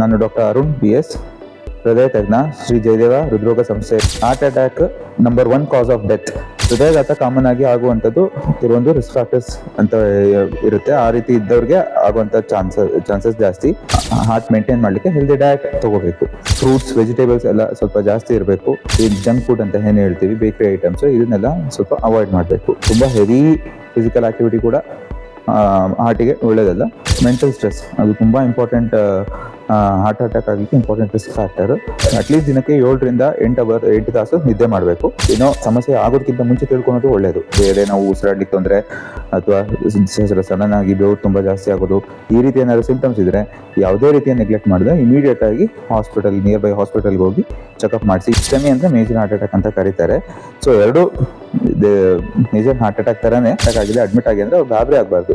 ನಾನು doctor Arun B S ಹೃದಯ ತಜ್ಞ ಶ್ರೀ ಜಯದೇವ ಹೃದ್ರೋಗ ಸಂಸ್ಥೆ. Heart attack number one cause of death ಹೃದಯಘಾತ common ಆಗಿ ಆಗುವಂಥದ್ದು ಕೆಲವೊಂದು ರಿಸ್ಕ್ ಫ್ಯಾಕ್ಟರ್ಸ್ ಅಂತ ಇರುತ್ತೆ. ಆ ರೀತಿ ಇದ್ದವ್ರಿಗೆ ಆಗುವಂಥ ಚಾನ್ಸಸ್ ಚಾನ್ಸಸ್ ಜಾಸ್ತಿ. ಹಾರ್ಟ್ ಮೇಂಟೈನ್ ಮಾಡಲಿಕ್ಕೆ ಹೆಲ್ದಿ ಡಯಟ್ ತಗೋಬೇಕು. ಫ್ರೂಟ್ಸ್ ವೆಜಿಟೇಬಲ್ಸ್ ಎಲ್ಲ ಸ್ವಲ್ಪ ಜಾಸ್ತಿ ಇರಬೇಕು. ಈ ಜಂಕ್ ಫುಡ್ ಅಂತ ಏನು ಹೇಳ್ತೀವಿ ಬೇಕರಿ ಐಟಮ್ಸ್ ಇದನ್ನೆಲ್ಲ ಸ್ವಲ್ಪ ಅವಾಯ್ಡ್ ಮಾಡಬೇಕು. ತುಂಬ ಹೆವಿ ಫಿಸಿಕಲ್ ಆಕ್ಟಿವಿಟಿ ಕೂಡ ಹಾರ್ಟಿಗೆ ಒಳ್ಳೆಯದಲ್ಲ ಮೆಂಟಲ್ ಸ್ಟ್ರೆಸ್ ಅದು ತುಂಬ ಇಂಪಾರ್ಟೆಂಟ್ ಹಾರ್ಟ್ ಅಟ್ಯಾಕ್ ಆಗಲಿಕ್ಕೆ ಇಂಪಾರ್ಟೆಂಟ್ ಫ್ಯಾಕ್ಟರ್ ಅಟ್ಲೀಸ್ಟ್ ದಿನಕ್ಕೆ ಏಳರಿಂದ ಎಂಟು ಅವರ್ ಎಂಟು ತಾಸು ನಿದ್ದೆ ಮಾಡಬೇಕು. ಏನೋ ಸಮಸ್ಯೆ ಆಗೋದಕ್ಕಿಂತ ಮುಂಚೆ ತಿಳ್ಕೊಳೋದು ಒಳ್ಳೆಯದು ಬೇರೆ ನಾವು ಉಸಿರಾಡ್ಲಿಕ್ಕೆ ತೊಂದರೆ ಅಥವಾ ಸಡನ್ ಆಗಿ ಬೆವರು ತುಂಬ ಜಾಸ್ತಿ ಆಗೋದು, ಈ ರೀತಿ ಏನಾದ್ರು ಸಿಂಟಮ್ಸ್ ಇದ್ದರೆ ಯಾವುದೇ ರೀತಿಯ ನೆಗ್ಲೆಕ್ಟ್ ಮಾಡಿದ್ರೆ ಇಮಿಡಿಯೇಟ್ ಆಗಿ ಹಾಸ್ಪಿಟಲ್ ನಿಯರ್ ಬೈ ಹಾಸ್ಪಿಟಲ್ಗೆ ಹೋಗಿ ಚೆಕಪ್ ಮಾಡಿಸಿ. ಇಷ್ಟಮಿ ಅಂದರೆ ಮೇಜರ್ ಹಾರ್ಟ್ ಅಟ್ಯಾಕ್ ಅಂತ ಕರೀತಾರೆ. ಸೊ ಎರಡು ಮೇಜರ್ ಹಾರ್ಟ್ ಅಟ್ಯಾಕ್ ತರನೇ ಅಟ್ಯಾಕ್ ಆಗಿದೆ ಅಡ್ಮಿಟ್ ಆಗಿ ಅಂದ್ರೆ ಅವ್ರು ಗಾಬರಿ ಆಗಬಾರ್ದು.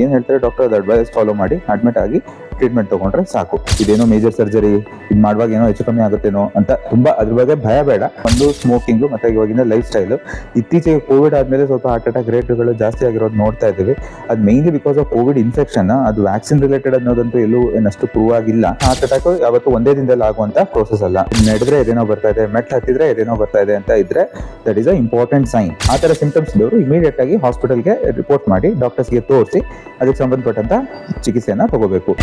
ಏನ್ ಹೇಳ್ತಾರೆ ಡಾಕ್ಟರ್ ಅದು ಅಡ್ವೈಸ್ ಫಾಲೋ ಮಾಡಿ ಅಡ್ಮಿಟ್ ಆಗಿ ಟ್ರೀಟ್ಮೆಂಟ್ ತಗೊಂಡ್ರೆ ಸಾಕು. ಇದೇನೋ ಮೇಜರ್ ಸರ್ಜರಿ ಇದು ಮಾಡುವಾಗ ಏನೋ ಹೆಚ್ಚು ಕಮ್ಮಿ ಆಗುತ್ತೇನೋ ಅಂತ ತುಂಬಾ ಅದ್ರ ಬಗ್ಗೆ ಭಯ ಬೇಡ. ಒಂದು ಸ್ಮೋಕಿಂಗು ಮತ್ತೆ ಇವಾಗಿನ ಲೈಫ್ ಸ್ಟೈಲ್ ಇತ್ತೀಚೆಗೆ ಕೋವಿಡ್ ಆದ್ಮೇಲೆ ಸ್ವಲ್ಪ ಹಾರ್ಟ್ ಅಟ್ಯಾಕ್ ರೇಟ್ಗಳು ಜಾಸ್ತಿ ಆಗಿರೋದು ನೋಡ್ತಾ ಇದ್ದೀವಿ. ಅದು mainly because of Covid infection ಅದು ವ್ಯಾಕ್ಸಿನ್ ರಿಲೇಟೆಡ್ ಅನ್ನೋದಂತೂ ಎಲ್ಲೂ ಏನಷ್ಟು ಪ್ರೂವ್ ಆಗಿಲ್ಲ. ಹಾರ್ಟ್ ಅಟ್ಯಾಕ್ ಯಾವತ್ತು ಒಂದೇ ದಿನದಲ್ಲಿ ಆಗುವಂತ ಪ್ರೋಸೆಸ್ ಅಲ್ಲ. ನಡೆದ್ರೆ ಇದೇನೋ ಬರ್ತಾ ಇದೆ ಮೆಟ್ ಹತ್ತಿದ್ರೆ ಇದೇನೋ ಬರ್ತಾ ಇದೆ ಅಂತ ಇದ್ರೆ that is a important sign ಆ ತರ ಸಿಂಪ್ಟಮ್ಸ್ ಇದ್ದವರು ಇಮಿಡಿಯೇಟ್ ಆಗಿ ಹಾಸ್ಪಿಟಲ್ಗೆ ರಿಪೋರ್ಟ್ ಮಾಡಿ ಡಾಕ್ಟರ್ಸ್ಗೆ ತೋರಿಸಿ, ಅದಕ್ಕೆ ಸಂಬಂಧಪಟ್ಟಂತ ಚಿಕಿತ್ಸೆಯನ್ನ ತಗೋಬೇಕು.